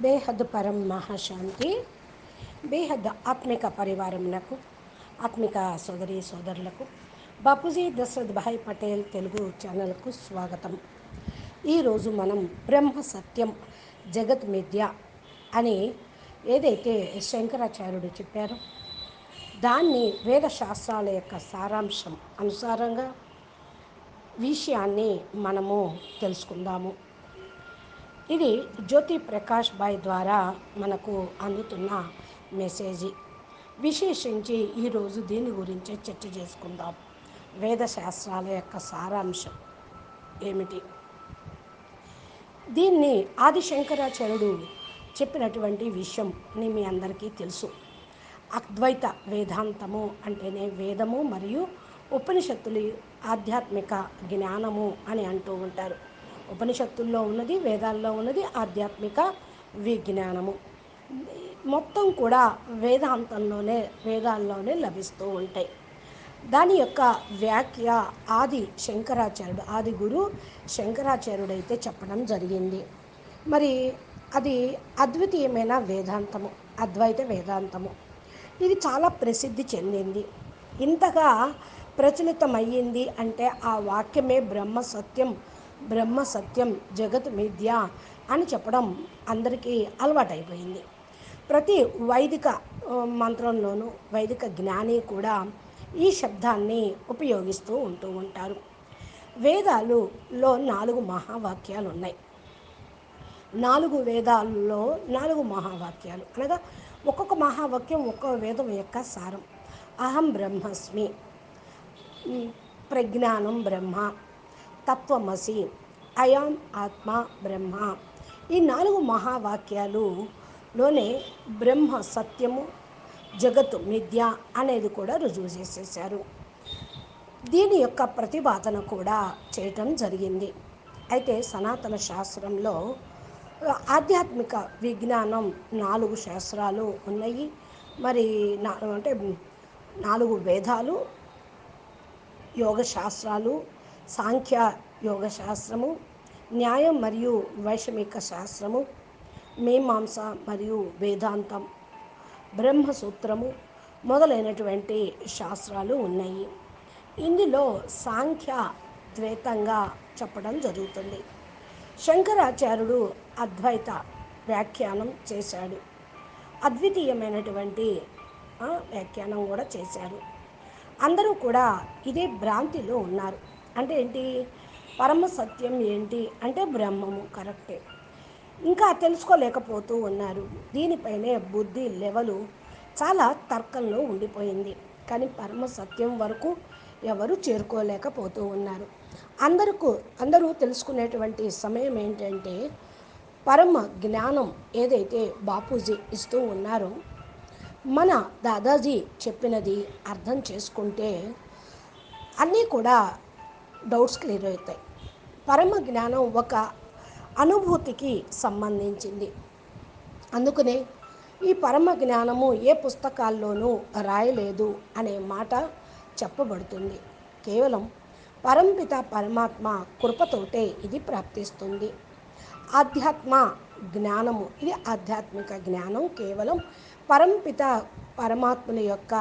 బేహద్ పరం మహాశాంతి. బేహద్ ఆత్మిక పరివారమునకు ఆత్మిక సోదరి సోదరులకు బాపూజీ దశరథ్ భాయ్ పటేల్ తెలుగు ఛానల్కు స్వాగతం. ఈరోజు మనం బ్రహ్మ సత్యం జగత్ మిథ్య అని ఏదైతే శంకరాచార్యుడు చెప్పారో దాన్ని వేద శాస్త్రాల యొక్క సారాంశం అనుసారంగా విషయాన్ని మనము తెలుసుకుందాము. ఇది జ్యోతి ప్రకాష్ బాయ్ ద్వారా మనకు అందుతున్న మెసేజీ. విశేషించి ఈరోజు దీని గురించే చర్చ చేసుకుందాం. వేద శాస్త్రాల యొక్క సారాంశం ఏమిటి? దీన్ని ఆదిశంకరాచార్యుడు చెప్పినటువంటి విషయం అని మీ అందరికీ తెలుసు. అద్వైత వేదాంతము అంటేనే వేదము మరియు ఉపనిషత్తులు ఆధ్యాత్మిక జ్ఞానము అని అంటూ ఉంటారు. ఉపనిషత్తుల్లో ఉన్నది వేదాల్లో ఉన్నది ఆధ్యాత్మిక విజ్ఞానము. మొత్తం కూడా వేదాంతంలోనే వేదాల్లోనే లభిస్తూ ఉంటాయి. దాని యొక్క వ్యాఖ్య ఆది శంకరాచార్యుడు ఆది గురు శంకరాచార్యుడు అయితే చెప్పడం జరిగింది. మరి అది అద్వితీయమైన వేదాంతము అద్వైత వేదాంతము. ఇది చాలా ప్రసిద్ధి చెందింది. ఇంతగా ప్రచలితమయ్యింది అంటే ఆ వాక్యమే బ్రహ్మ సత్యం బ్రహ్మ సత్యం జగత్ మిథ్య అని చెప్పడం అందరికీ అలవాటైపోయింది. ప్రతి వైదిక మంత్రంలోనూ వైదిక జ్ఞాని కూడా ఈ శబ్దాన్ని ఉపయోగిస్తూ ఉంటూ ఉంటారు. వేదాలులో నాలుగు మహావాక్యాలు ఉన్నాయి నాలుగు వేదాల్లో నాలుగు మహావాక్యాలు అనగా ఒక్కొక్క మహావాక్యం ఒక్కొక్క వేదం యొక్క సారం. అహం బ్రహ్మస్మి ప్రజ్ఞానం బ్రహ్మ తత్వమసి. అయాం ఆత్మ బ్రహ్మ. ఈ నాలుగు మహావాక్యాలులోనే బ్రహ్మ సత్యము జగత్తు మిథ్య అనేది కూడా రుజువు చేసేసారు దీని యొక్క ప్రతిపాదన కూడా చేయటం జరిగింది. అయితే సనాతన శాస్త్రంలో ఆధ్యాత్మిక విజ్ఞానం నాలుగు శాస్త్రాలు ఉన్నాయి. మరి నా అంటే నాలుగు వేదాలు యోగ శాస్త్రాలు సాంఖ్య యోగ శాస్త్రము న్యాయం మరియు వైషమిక శాస్త్రము మీమాంస మరియు వేదాంతం బ్రహ్మసూత్రము మొదలైనటువంటి శాస్త్రాలు ఉన్నాయి. ఇందులో సాంఖ్య ద్వైతంగా చెప్పడం జరుగుతుంది. శంకరాచార్యుడు అద్వైత వ్యాఖ్యానం చేశాడు. అద్వితీయమైనటువంటి వ్యాఖ్యానం కూడా చేశారు. అందరూ కూడా ఇదే భ్రాంతిలో ఉన్నారు. అంటే ఏంటి? పరమ సత్యం ఏంటి? అంటే బ్రహ్మము కరెక్టే. ఇంకా తెలుసుకోలేకపోతూ ఉన్నారు. దీనిపైనే బుద్ధి లెవెలు చాలా తర్కంలో ఉండిపోయింది. కానీ పరమ సత్యం వరకు ఎవరు చేరుకోలేకపోతూ ఉన్నారు. అందరికూ అందరూ తెలుసుకునేటువంటి సమయం ఏంటంటే పరమ జ్ఞానం ఏదైతే బాపూజీ ఇస్తూ ఉన్నారో మన దాదాజీ చెప్పినది అర్థం చేసుకుంటే అన్నీ కూడా డౌట్స్ క్లియర్ అవుతాయి. పరమ జ్ఞానం ఒక అనుభూతికి సంబంధించింది. అందుకనే ఈ పరమ జ్ఞానము ఏ పుస్తకాల్లోనూ రాయలేదు అనే మాట చెప్పబడుతుంది. కేవలం పరంపిత పరమాత్మ కృపతోటే ఇది ప్రాప్తిస్తుంది. ఆధ్యాత్మ జ్ఞానము ఇది ఆధ్యాత్మిక జ్ఞానం కేవలం పరంపిత పరమాత్మని యొక్క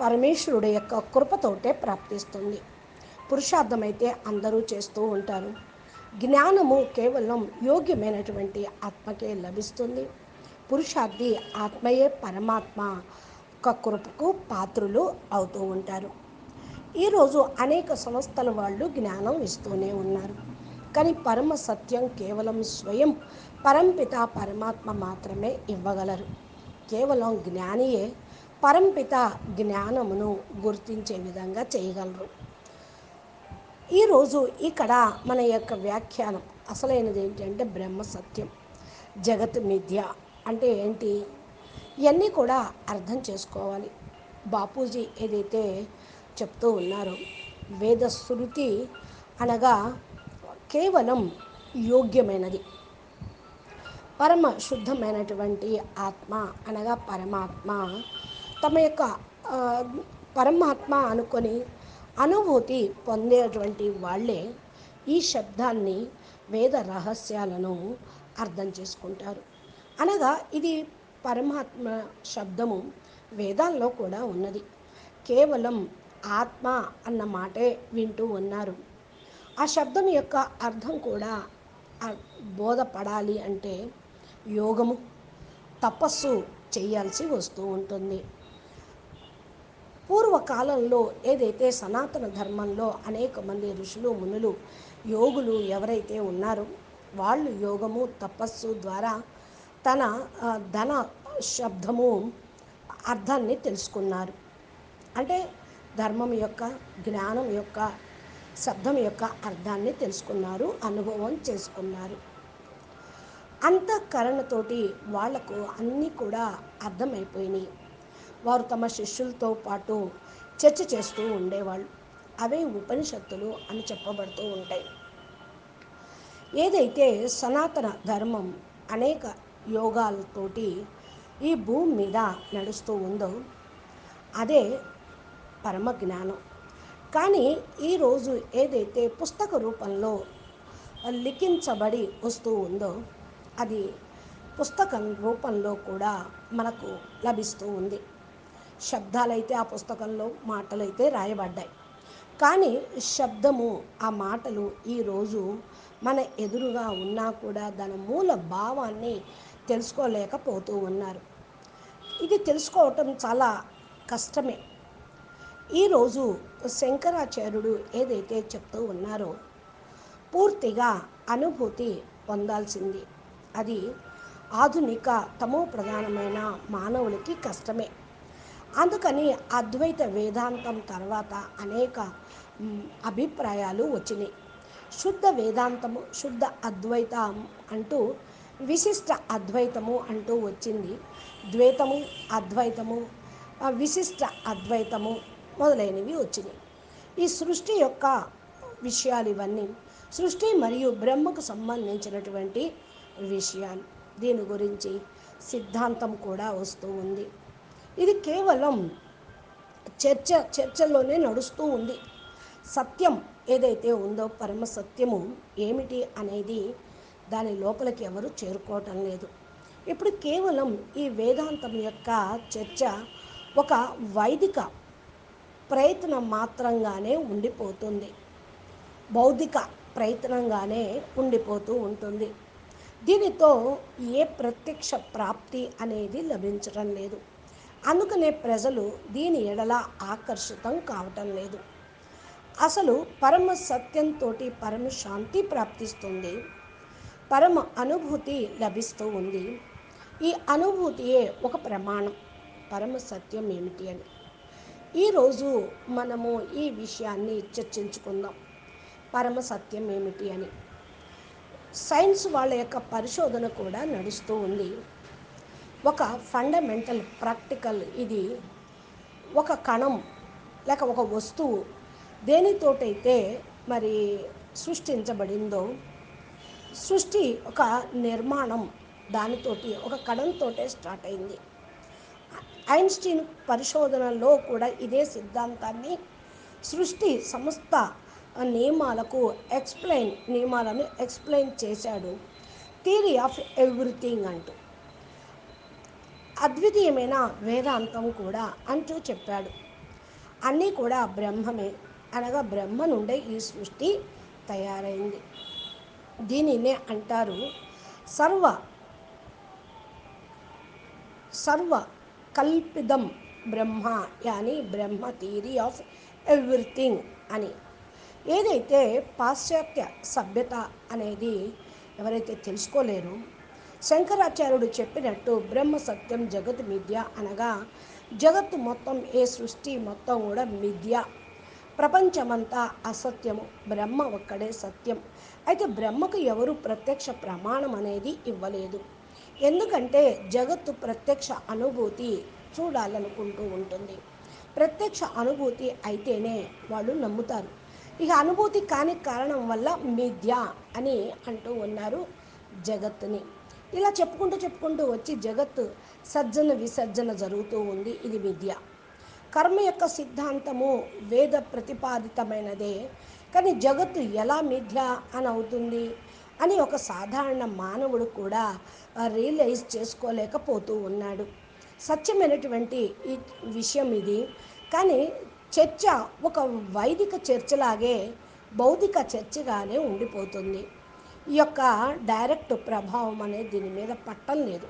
పరమేశ్వరుడు యొక్క కృపతోటే ప్రాప్తిస్తుంది. పురుషార్థమైతే అందరూ చేస్తూ ఉంటారు. జ్ఞానము కేవలం యోగ్యమైనటువంటి ఆత్మకే లభిస్తుంది. పురుషార్థి ఆత్మయే పరమాత్మ యొక్క కృపకు పాత్రులు అవుతూ ఉంటారు. ఈరోజు అనేక సంస్థల వాళ్ళు జ్ఞానం ఇస్తూనే ఉన్నారు. కానీ పరమ సత్యం కేవలం స్వయం పరంపిత పరమాత్మ మాత్రమే ఇవ్వగలరు. కేవలం జ్ఞానియే పరంపిత జ్ఞానమును గుర్తించే విధంగా చేయగలరు. ఈరోజు ఇక్కడ మన యొక్క వ్యాఖ్యానం అసలైనది ఏంటంటే బ్రహ్మ సత్యం జగత్ మిథ్య అంటే ఏంటి? ఇవన్నీ కూడా అర్థం చేసుకోవాలి. బాపూజీ ఏదైతే చెప్తూ ఉన్నారో వేద శృతి అనగా కేవలం యోగ్యమైనది. పరమ శుద్ధమైనటువంటి ఆత్మ అనగా పరమాత్మ. తమ యొక్క పరమాత్మ అనుకొని అనుభూతి పొందేటువంటి వాళ్ళే ఈ శబ్దాన్ని వేద రహస్యాలను అర్థం చేసుకుంటారు. అనగా ఇది పరమాత్మ శబ్దము వేదాల్లో కూడా ఉన్నది. కేవలం ఆత్మ అన్న మాటే వింటూ ఉన్నారు. ఆ శబ్దం యొక్క అర్థం కూడా బోధపడాలి అంటే యోగము తపస్సు చేయాల్సి వస్తూ ఉంటుంది. పూర్వకాలంలో ఏదైతే సనాతన ధర్మంలో అనేక మంది ఋషులు మునులు యోగులు ఎవరైతే ఉన్నారో వాళ్ళు యోగము తపస్సు ద్వారా తన ధన శబ్దము అర్థాన్ని తెలుసుకున్నారు. అంటే ధర్మం యొక్క జ్ఞానం యొక్క శబ్దం యొక్క అర్థాన్ని తెలుసుకున్నారు అనుభవం చేసుకున్నారు. అంతఃకరణతోటి వాళ్ళకు అన్నీ కూడా అర్థమైపోయినాయి. వారు తమ శిష్యులతో పాటు చర్చ చేస్తూ ఉండేవాళ్ళు. అవే ఉపనిషత్తులు అని చెప్పబడుతూ ఉంటాయి. ఏదైతే సనాతన ధర్మం అనేక యోగాలతోటి ఈ భూమి మీద నడుస్తూ ఉందో అదే పరమ జ్ఞానం. కానీ ఈరోజు ఏదైతే పుస్తక రూపంలో లిఖించబడి వస్తూ ఉందో అది పుస్తకం రూపంలో కూడా మనకు లభిస్తూ ఉంది. శబ్దాలైతే ఆ పుస్తకంలో మాటలైతే రాయబడ్డాయి. కానీ శబ్దము ఆ మాటలు ఈరోజు మన ఎదురుగా ఉన్నా కూడా దాని మూల భావాన్ని తెలుసుకోలేకపోతూ ఉన్నారు. ఇది తెలుసుకోవటం చాలా కష్టమే. ఈరోజు శంకరాచార్యుడు ఏదైతే చెప్తూ ఉన్నారో పూర్తిగా అనుభూతి పొందాల్సింది. అది ఆధునిక తమో ప్రధానమైన మానవులకి కష్టమే. అందుకని అద్వైత వేదాంతం తర్వాత అనేక అభిప్రాయాలు వచ్చినాయి. శుద్ధ వేదాంతము శుద్ధ అద్వైతం అంటూ విశిష్ట అద్వైతము అంటూ వచ్చింది. ద్వైతము అద్వైతము విశిష్ట అద్వైతము మొదలైనవి వచ్చినాయి. ఈ సృష్టి యొక్క విషయాలు ఇవన్నీ సృష్టి మరియు బ్రహ్మకు సంబంధించినటువంటి విషయాలు. దీని గురించి సిద్ధాంతం కూడా వస్తూ ఉంది. ఇది కేవలం చర్చ చర్చలోనే నడుస్తూ ఉంది. సత్యం ఏదైతే ఉందో పరమ సత్యము ఏమిటి అనేది దాని లోపలికి ఎవరు చేరుకోవటం లేదు. ఇప్పుడు కేవలం ఈ వేదాంతం యొక్క చర్చ ఒక వైదిక ప్రయత్నం మాత్రంగానే ఉండిపోతుంది. బౌద్ధిక ప్రయత్నంగానే ఉండిపోతూ ఉంటుంది. దీనితో ఏ ప్రత్యక్ష ప్రాప్తి అనేది లభించడం లేదు. అందుకనే ప్రజలు దీని ఎడల ఆకర్షితం కావటం లేదు. అసలు పరమ సత్యంతో పరమ శాంతి ప్రాప్తిస్తుంది. పరమ అనుభూతి లభిస్తూ ఉంది. ఈ అనుభూతియే ఒక ప్రమాణం. పరమ సత్యం ఏమిటి అని. ఈరోజు మనము ఈ విషయాన్ని చర్చించుకుందాం. పరమ సత్యం ఏమిటి అని. సైన్స్ వాళ్ళ యొక్క పరిశోధన కూడా నడుస్తూ ఉంది. ఒక ఫండమెంటల్ ప్రాక్టికల్ ఇది ఒక కణం లేక ఒక వస్తువు దేనితోటైతే మరి సృష్టించబడిందో సృష్టి ఒక నిర్మాణం దానితోటి ఒక కణంతోటే స్టార్ట్ అయింది. ఐన్స్టీన్ పరిశోధనలో కూడా ఇదే సిద్ధాంతాన్ని సృష్టి సంస్థ నియమాలకు ఎక్స్ప్లెయిన్ నియమాలను ఎక్స్ప్లెయిన్ చేశాడు. థియరీ ఆఫ్ ఎవ్రీథింగ్ అంటూ. అద్వితీయమైన వేదాంతం కూడా అంటూ చెప్పాడు. అన్నీ కూడా బ్రహ్మమే. అనగా బ్రహ్మ నుండే ఈ సృష్టి తయారైంది. దీనినే అంటారు సర్వ సర్వ కల్పిదం బ్రహ్మ యాని బ్రహ్మ థియరీ ఆఫ్ ఎవ్రీథింగ్ అని. ఏదైతే పాశ్చాత్య సభ్యత అనేది ఎవరైతే తెలుసుకోలేరో శంకరాచార్యుడు చెప్పినట్టు బ్రహ్మ సత్యం జగత్ మిథ్య అనగా జగత్తు మొత్తం ఏ సృష్టి మొత్తం కూడా మిథ్య. ప్రపంచమంతా అసత్యము బ్రహ్మ ఒక్కడే సత్యం. అయితే బ్రహ్మకు ఎవరు ప్రత్యక్ష ప్రమాణం అనేది ఇవ్వలేదు. ఎందుకంటే జగత్తు ప్రత్యక్ష అనుభూతి చూడాలనుకుంటూ ఉంటుంది. ప్రత్యక్ష అనుభూతి అయితేనే వాళ్ళు నమ్ముతారు. ఇక అనుభూతి కాని కారణం వల్ల మిథ్య అని అంటూ ఉన్నారు జగత్తుని. ఇలా చెప్పుకుంటూ చెప్పుకుంటూ వచ్చి జగత్తు సజ్జన విసర్జన జరుగుతూ ఉంది. ఇది విద్య. కర్మ యొక్క సిద్ధాంతము వేద ప్రతిపాదితమైనదే. కానీ జగత్తు ఎలా మిథ్య అని అవుతుంది అని ఒక సాధారణ మానవుడు కూడా రియలైజ్ చేసుకోలేకపోతూ ఉన్నాడు. సత్యమైనటువంటి ఈ విషయం ఇది. కానీ చర్చ ఒక వైదిక చర్చలాగే భౌతిక చర్చగానే ఉండిపోతుంది. ఈ యొక్క డైరెక్ట్ ప్రభావం అనేది దీని మీద పట్టం లేదు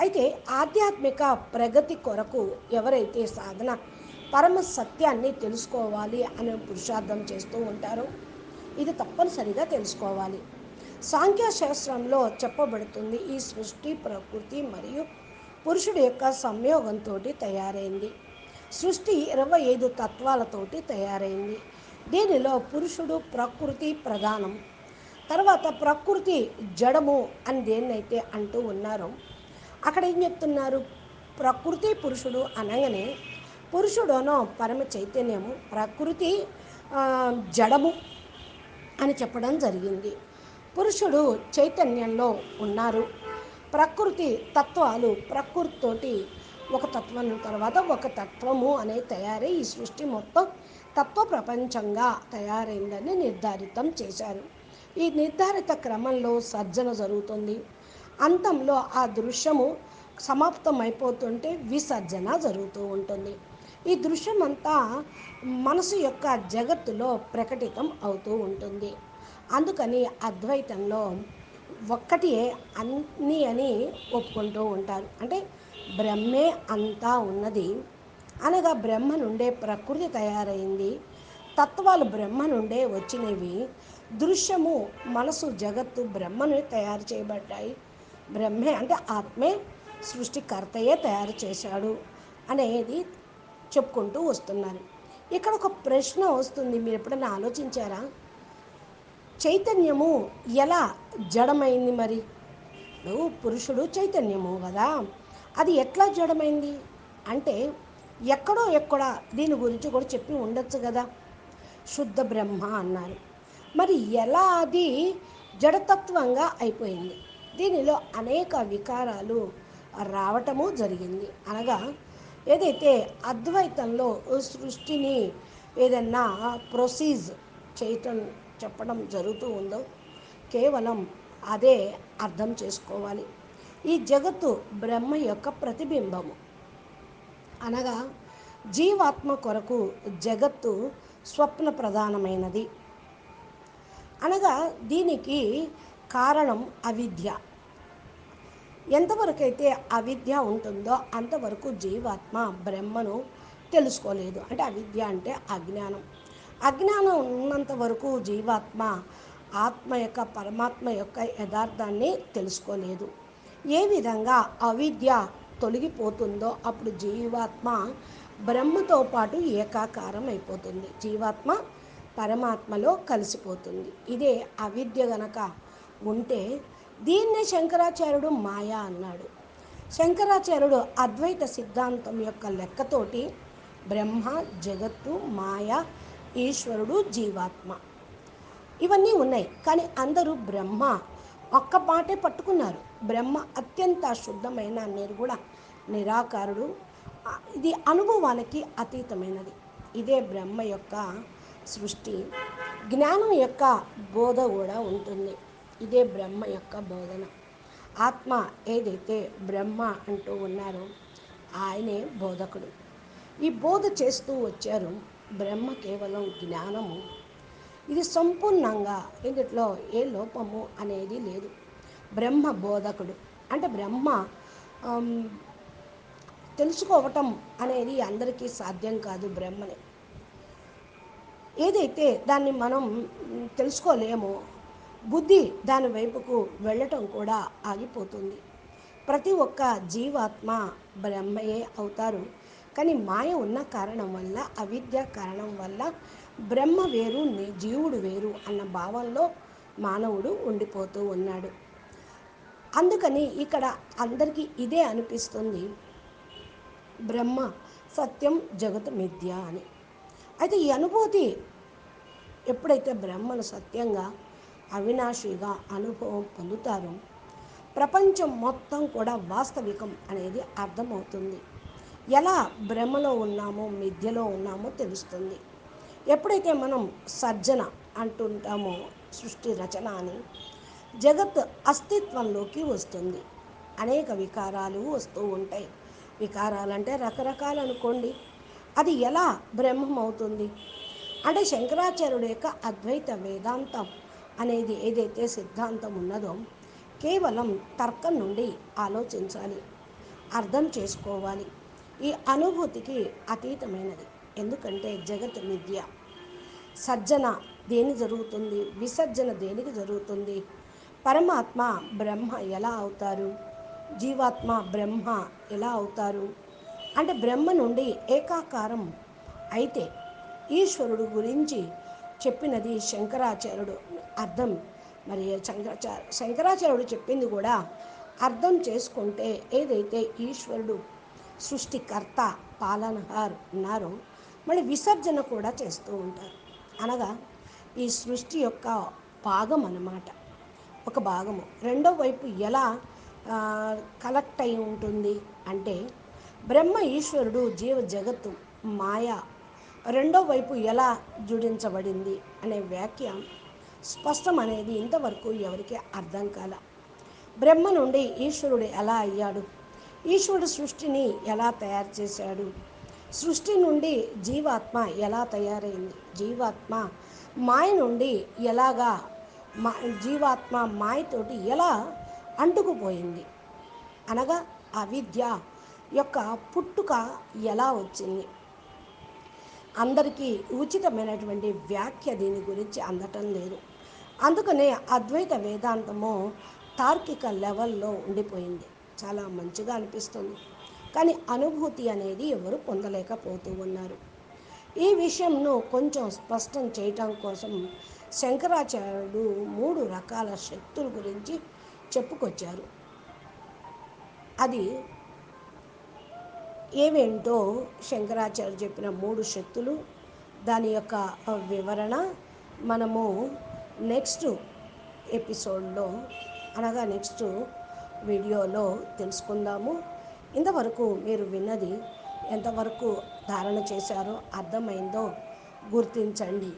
అయితే ఆధ్యాత్మిక ప్రగతి కొరకు ఎవరైతే సాధన పరమ సత్యాన్ని తెలుసుకోవాలి అనే పురుషార్థం చేస్తూ ఉంటారో ఇది తప్పనిసరిగా తెలుసుకోవాలి. సాంఖ్యశాస్త్రంలో చెప్పబడుతుంది ఈ సృష్టి ప్రకృతి మరియు పురుషుడి యొక్క సంయోగంతో తయారైంది. సృష్టి ఇరవై ఐదు తత్వాలతోటి తయారైంది. దీనిలో పురుషుడు ప్రకృతి ప్రధానం. తర్వాత ప్రకృతి జడము అని దేన్నైతే అంటూ ఉన్నారో అక్కడ ఏం చెప్తున్నారు? ప్రకృతి పురుషుడు అనగానే పురుషుడోనో పరమ చైతన్యము ప్రకృతి జడము అని చెప్పడం జరిగింది. పురుషుడు చైతన్యంలో ఉన్నారు. ప్రకృతి తత్వాలు ప్రకృతితోటి ఒక తత్వం తర్వాత ఒక తత్వము అనే తయారై ఈ సృష్టి మొత్తం తత్వ ప్రపంచంగా తయారైందని నిర్ధారితం చేశారు. ఈ నిర్ధారిత క్రమంలో సర్జన జరుగుతుంది. అంతంలో ఆ దృశ్యము సమాప్తం అయిపోతుంటే విసర్జన జరుగుతూ ఉంటుంది. ఈ దృశ్యం అంతా మనసు యొక్క జగత్తులో ప్రకటితం అవుతూ ఉంటుంది. అందుకని అద్వైతంలో ఒక్కటియే అన్ని అని ఒప్పుకుంటూ ఉంటారు. అంటే బ్రహ్మే అంతా ఉన్నది. అనగా బ్రహ్మ నుండే ప్రకృతి తయారైంది. తత్వాలు బ్రహ్మ నుండే వచ్చినవి. దృశ్యము మనసు జగత్తు బ్రహ్మను తయారు చేయబడ్డాయి. బ్రహ్మే అంటే ఆత్మే సృష్టికర్తయే తయారు చేశాడు అనేది చెప్పుకుంటూ వస్తున్నారు. ఇక్కడ ఒక ప్రశ్న వస్తుంది మీరు ఎప్పుడైనా ఆలోచించారా? చైతన్యము ఎలా జడమైంది మరి? ఇప్పుడు పురుషుడు చైతన్యము కదా అది ఎట్లా జడమైంది? అంటే ఎక్కడో ఎక్కడ దీని గురించి కూడా చెప్పి ఉండొచ్చు కదా. శుద్ధ బ్రహ్మ అన్నారు. మరి ఎలా అది జడతత్వంగా అయిపోయింది? దీనిలో అనేక వికారాలు రావటము జరిగింది. అనగా ఏదైతే అద్వైతంలో సృష్టిని ఏదన్నా ప్రొసీజ్ చేయటం చెప్పడం జరుగుతూ ఉందో కేవలం అదే అర్థం చేసుకోవాలి. ఈ జగత్తు బ్రహ్మ యొక్క ప్రతిబింబము. అనగా జీవాత్మ కొరకు జగత్తు స్వప్న ప్రధానమైనది. అనగా దీనికి కారణం అవిద్య. ఎంతవరకైతే అవిద్య ఉంటుందో అంతవరకు జీవాత్మ బ్రహ్మను తెలుసుకోలేదు. అంటే అవిద్య అంటే అజ్ఞానం. అజ్ఞానం ఉన్నంత వరకు జీవాత్మ ఆత్మ యొక్క పరమాత్మ యొక్క యథార్థాన్ని తెలుసుకోలేదు. ఏ విధంగా అవిద్య తొలగిపోతుందో అప్పుడు జీవాత్మ బ్రహ్మతో పాటు ఏకాకారం అయిపోతుంది. జీవాత్మ పరమాత్మలో కలిసిపోతుంది. ఇదే అవిద్య గనక ఉంటే దీన్నే శంకరాచార్యుడు మాయా అన్నాడు. శంకరాచార్యుడు అద్వైత సిద్ధాంతం యొక్క లెక్కతోటి బ్రహ్మ జగత్తు మాయ ఈశ్వరుడు జీవాత్మ ఇవన్నీ ఉన్నాయి. కానీ అందరూ బ్రహ్మ ఒక్క పాటే పట్టుకున్నారు. బ్రహ్మ అత్యంత శుద్ధమైన నిర్గుణ నిరాకారుడు. ఇది అనుభవానికి అతీతమైనది. ఇదే బ్రహ్మ యొక్క సృష్టి. జ్ఞానం యొక్క బోధ కూడా ఉంటుంది. ఇదే బ్రహ్మ యొక్క బోధన. ఆత్మ ఏదైతే బ్రహ్మ అంటూ ఉన్నారో ఆయనే బోధకుడు. ఈ బోధ చేస్తూ వచ్చారు బ్రహ్మ కేవలం జ్ఞానము. ఇది సంపూర్ణంగా ఇందులో ఏ లోపము అనేది లేదు. బ్రహ్మ బోధకుడు. అంటే బ్రహ్మ తెలుసుకోవటం అనేది అందరికీ సాధ్యం కాదు బ్రహ్మని. ఏదైతే దాన్ని మనం తెలుసుకోలేమో బుద్ధి దాని వైపుకు వెళ్ళటం కూడా ఆగిపోతుంది. ప్రతి ఒక్క జీవాత్మ బ్రహ్మయే అవుతారు. కానీ మాయ ఉన్న కారణం వల్ల అవిద్య కారణం వల్ల బ్రహ్మ వేరు జీవుడు వేరు అన్న భావంలో మానవుడు ఉండిపోతూ ఉన్నాడు. అందుకని ఇక్కడ అందరికీ ఇదే అనిపిస్తుంది బ్రహ్మ సత్యం జగత్ మిథ్య అని. అయితే ఈ అనుభూతి ఎప్పుడైతే బ్రహ్మను సత్యంగా అవినాశిగా అనుభవం పొందుతారో ప్రపంచం మొత్తం కూడా వాస్తవికం అనేది అర్థమవుతుంది. ఎలా భ్రమలో ఉన్నామో మిథ్యలో ఉన్నామో తెలుస్తుంది. ఎప్పుడైతే మనం సర్జన అంటుంటామో సృష్టి రచన అని జగత్ అస్తిత్వంలోకి వస్తుంది. అనేక వికారాలు వస్తూ ఉంటాయి. వికారాలంటే రకరకాలు అనుకోండి. అది ఎలా బ్రహ్మం అవుతుంది అంటే శంకరాచార్యుడు యొక్క అద్వైత వేదాంతం అనేది ఏదైతే సిద్ధాంతం ఉన్నదో కేవలం తర్కం నుండి ఆలోచించాలి అర్థం చేసుకోవాలి. ఈ అనుభూతికి అతీతమైనది. ఎందుకంటే జగత్ విద్య సర్జన దేని జరుగుతుంది? విసర్జన దేనికి జరుగుతుంది? పరమాత్మ బ్రహ్మ ఎలా అవుతారు? జీవాత్మ బ్రహ్మ ఎలా అవుతారు? అంటే బ్రహ్మ నుండి ఏకాకారం అయితే ఈశ్వరుడు గురించి చెప్పినది శంకరాచార్యుడు అర్థం. మరి శంకరాచార్య శంకరాచార్యుడు చెప్పింది కూడా అర్థం చేసుకుంటే ఏదైతే ఈశ్వరుడు సృష్టికర్త పాలనహార్ ఉన్నారో మళ్ళీ విసర్జన కూడా చేస్తూ ఉంటారు. అనగా ఈ సృష్టి యొక్క భాగం అన్నమాట. ఒక భాగము. రెండో వైపు ఎలా కలెక్ట్ అయి ఉంటుంది అంటే బ్రహ్మ ఈశ్వరుడు జీవ జగత్తు మాయ. రెండో వైపు ఎలా జుడించబడింది అనే వ్యాఖ్య స్పష్టం అనేది ఇంతవరకు ఎవరికి అర్థం కాల. బ్రహ్మ నుండి ఈశ్వరుడు ఎలా అయ్యాడు? ఈశ్వరుడు సృష్టిని ఎలా తయారు చేశాడు? సృష్టి నుండి జీవాత్మ ఎలా తయారైంది? జీవాత్మ మాయ నుండి ఎలాగా మా జీవాత్మ మాయతోటి ఎలా అంటుకుపోయింది? అనగా అవిద్య యొక్క పుట్టుక ఎలా వచ్చింది? అందరికీ ఉచితమైనటువంటి వ్యాఖ్య దీని గురించి అందటం లేదు. అందుకనే అద్వైత వేదాంతము తార్కిక లెవెల్లో ఉండిపోయింది. చాలా మంచిగా అనిపిస్తుంది. కానీ అనుభూతి అనేది ఎవరు పొందలేకపోతూ ఉన్నారు. ఈ విషయంను కొంచెం స్పష్టం చేయటం కోసం శంకరాచార్యుడు మూడు రకాల శక్తుల గురించి చెప్పుకొచ్చారు. అది ఏవేంటో శంకరాచార్య చెప్పిన మూడు శక్తులు దాని యొక్క వివరణ మనము నెక్స్ట్ ఎపిసోడ్లో అనగా నెక్స్ట్ వీడియోలో తెలుసుకుందాము. ఇంతవరకు మీరు విన్నది ఎంతవరకు ధారణ చేశారో అర్థమైందో గుర్తించండి.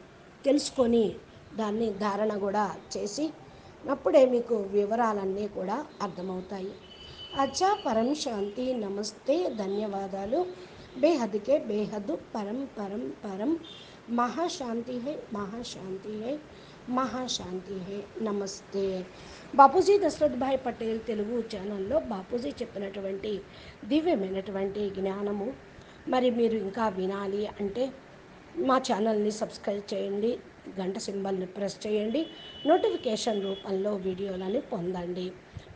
తెలుసుకొని దాన్ని ధారణ కూడా చేసి అప్పుడే మీకు వివరాలన్నీ కూడా అర్థమవుతాయి. అచ్చా పరం శాంతి నమస్తే ధన్యవాదాలు. బేహద్కే బేహద్ పరం పరం పరం. మహాశాంతి హై మహాశాంతి హై మహాశాంతి హే నమస్తే. బాపూజీ దశరథ్భాయ్ పటేల్ తెలుగు ఛానల్లో బాపూజీ చెప్పినటువంటి దివ్యమైనటువంటి జ్ఞానము. మరి మీరు ఇంకా వినాలి అంటే మా ఛానల్ని సబ్స్క్రైబ్ చేయండి గంట సింబల్ని ప్రెస్ చేయండి నోటిఫికేషన్ రూపంలో వీడియోలని పొందండి.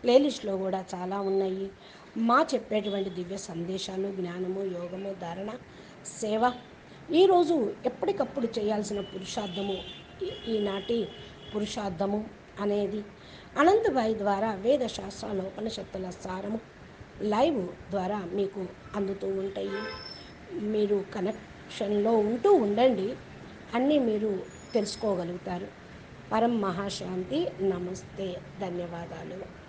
ప్లేలిస్ట్లో కూడా చాలా ఉన్నాయి. మా చెప్పేటువంటి దివ్య సందేశాలు జ్ఞానము యోగము ధారణ సేవ ఈరోజు ఎప్పటికప్పుడు చేయాల్సిన పురుషార్థము ఈనాటి పురుషార్థము అనేది అనంతబాయి ద్వారా వేద శాస్త్రాల ఉపనిషత్తుల సారము లైవ్ ద్వారా మీకు అందుతూ ఉంటాయి. మీరు కనెక్షన్లో ఉంటూ ఉండండి. అన్నీ మీరు తెలుసుకోగలుగుతారు. పరం మహాశాంతి. నమస్తే. ధన్యవాదాలు.